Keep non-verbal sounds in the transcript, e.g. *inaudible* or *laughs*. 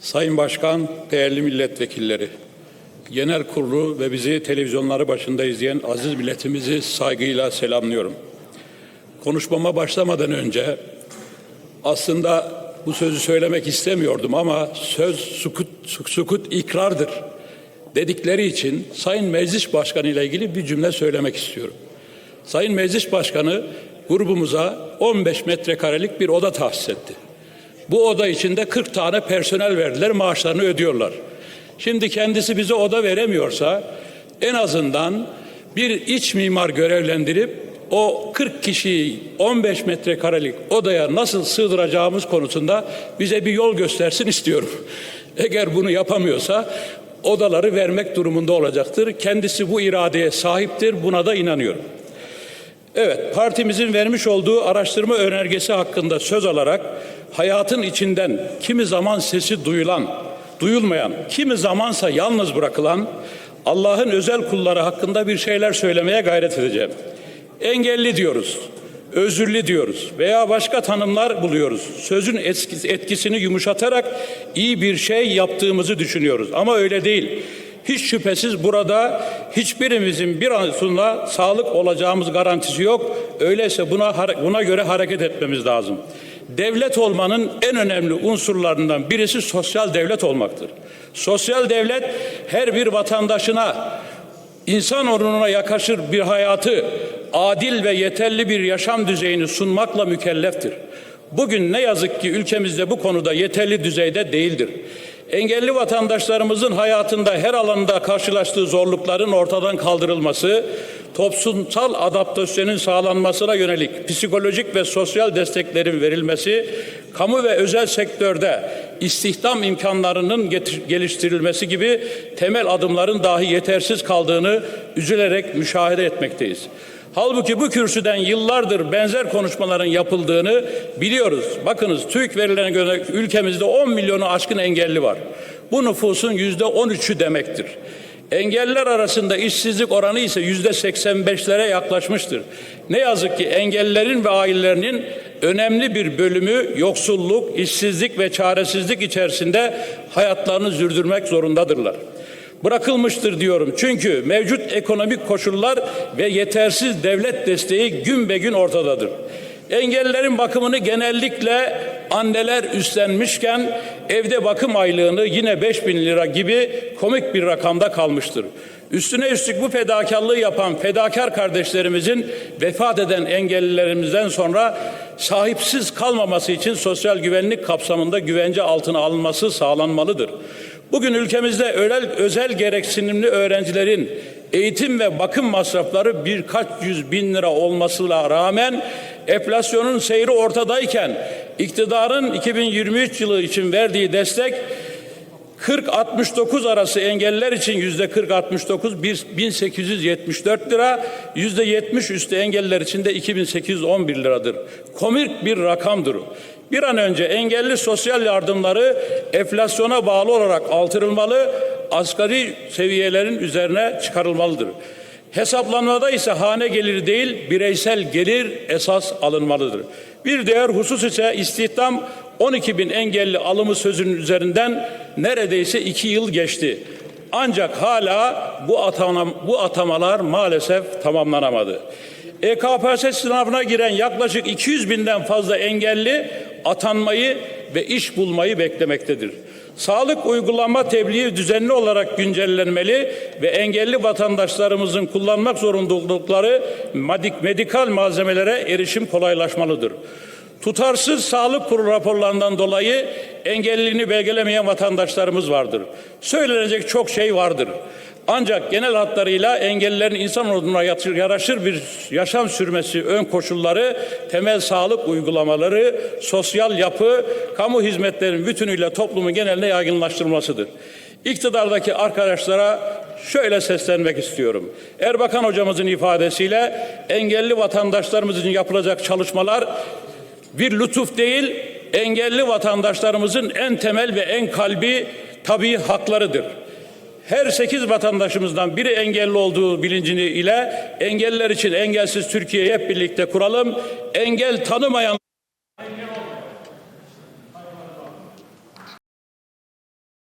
Sayın Başkan, değerli milletvekilleri, genel kurulu ve bizi televizyonları başında izleyen aziz milletimizi saygıyla selamlıyorum. Konuşmama başlamadan önce aslında bu sözü söylemek istemiyordum ama söz sukut, sukut ikrardır dedikleri için Sayın Meclis Başkanı ile ilgili bir cümle söylemek istiyorum. Sayın Meclis Başkanı grubumuza 15 metrekarelik bir oda tahsis etti. Bu oda içinde 40 tane personel verdiler, maaşlarını ödüyorlar. Şimdi kendisi bize oda veremiyorsa en azından bir iç mimar görevlendirip o 40 kişiyi 15 metrekarelik odaya nasıl sığdıracağımız konusunda bize bir yol göstersin istiyorum. *laughs* Eğer bunu yapamıyorsa odaları vermek durumunda olacaktır. Kendisi bu iradeye sahiptir. Buna da inanıyorum. Evet, partimizin vermiş olduğu araştırma önergesi hakkında söz alarak hayatın içinden kimi zaman sesi duyulan, duyulmayan, kimi zamansa yalnız bırakılan Allah'ın özel kulları hakkında bir şeyler söylemeye gayret edeceğim. Engelli diyoruz, özürlü diyoruz veya başka tanımlar buluyoruz. Sözün etkisini yumuşatarak iyi bir şey yaptığımızı düşünüyoruz ama öyle değil. Hiç şüphesiz burada hiçbirimizin bir ansında sağlık olacağımız garantisi yok. Öyleyse buna buna göre hareket etmemiz lazım. Devlet olmanın en önemli unsurlarından birisi sosyal devlet olmaktır. Sosyal devlet her bir vatandaşına insan onuruna yakışır bir hayatı, adil ve yeterli bir yaşam düzeyini sunmakla mükelleftir. Bugün ne yazık ki ülkemizde bu konuda yeterli düzeyde değildir. Engelli vatandaşlarımızın hayatında her alanda karşılaştığı zorlukların ortadan kaldırılması, toplumsal adaptasyonun sağlanmasına yönelik psikolojik ve sosyal desteklerin verilmesi, kamu ve özel sektörde istihdam imkanlarının geliştirilmesi gibi temel adımların dahi yetersiz kaldığını üzülerek müşahede etmekteyiz. Halbuki bu kürsüden yıllardır benzer konuşmaların yapıldığını biliyoruz. Bakınız TÜİK verilerine göre ülkemizde 10 milyonu aşkın engelli var. Bu nüfusun yüzde 13'ü demektir. Engelliler arasında işsizlik oranı ise yüzde 85'lere yaklaşmıştır. Ne yazık ki engellilerin ve ailelerinin önemli bir bölümü yoksulluk, işsizlik ve çaresizlik içerisinde hayatlarını sürdürmek zorundadırlar bırakılmıştır diyorum. Çünkü mevcut ekonomik koşullar ve yetersiz devlet desteği gün be gün ortadadır. Engellilerin bakımını genellikle anneler üstlenmişken evde bakım aylığını yine 5 bin lira gibi komik bir rakamda kalmıştır. Üstüne üstlük bu fedakarlığı yapan fedakar kardeşlerimizin vefat eden engellilerimizden sonra sahipsiz kalmaması için sosyal güvenlik kapsamında güvence altına alınması sağlanmalıdır. Bugün ülkemizde özel, özel gereksinimli öğrencilerin eğitim ve bakım masrafları birkaç yüz bin lira olmasına rağmen enflasyonun seyri ortadayken iktidarın 2023 yılı için verdiği destek 40-69 arası engelliler için yüzde 40-69 1874 lira, yüzde 70 üstü engelliler için de 2811 liradır. Komik bir rakamdır. Bir an önce engelli sosyal yardımları enflasyona bağlı olarak artırılmalı, asgari seviyelerin üzerine çıkarılmalıdır. Hesaplanmada ise hane gelir değil, bireysel gelir esas alınmalıdır. Bir diğer husus ise istihdam 12 bin engelli alımı sözünün üzerinden neredeyse iki yıl geçti. Ancak hala bu, atama, bu atamalar maalesef tamamlanamadı. EKPS sınavına giren yaklaşık 200 binden fazla engelli atanmayı ve iş bulmayı beklemektedir. Sağlık uygulama tebliği düzenli olarak güncellenmeli ve engelli vatandaşlarımızın kullanmak zorunda oldukları medikal malzemelere erişim kolaylaşmalıdır. Tutarsız sağlık kurulu raporlarından dolayı engelliliğini belgelemeyen vatandaşlarımız vardır. Söylenecek çok şey vardır. Ancak genel hatlarıyla engellilerin insan orduna yaraşır bir yaşam sürmesi ön koşulları, temel sağlık uygulamaları, sosyal yapı, kamu hizmetlerinin bütünüyle toplumun geneline yaygınlaştırılmasıdır. İktidardaki arkadaşlara şöyle seslenmek istiyorum. Erbakan hocamızın ifadesiyle engelli vatandaşlarımız için yapılacak çalışmalar bir lütuf değil, engelli vatandaşlarımızın en temel ve en kalbi tabii haklarıdır. Her sekiz vatandaşımızdan biri engelli olduğu bilincini ile engelliler için engelsiz Türkiye'yi hep birlikte kuralım. Engel tanımayan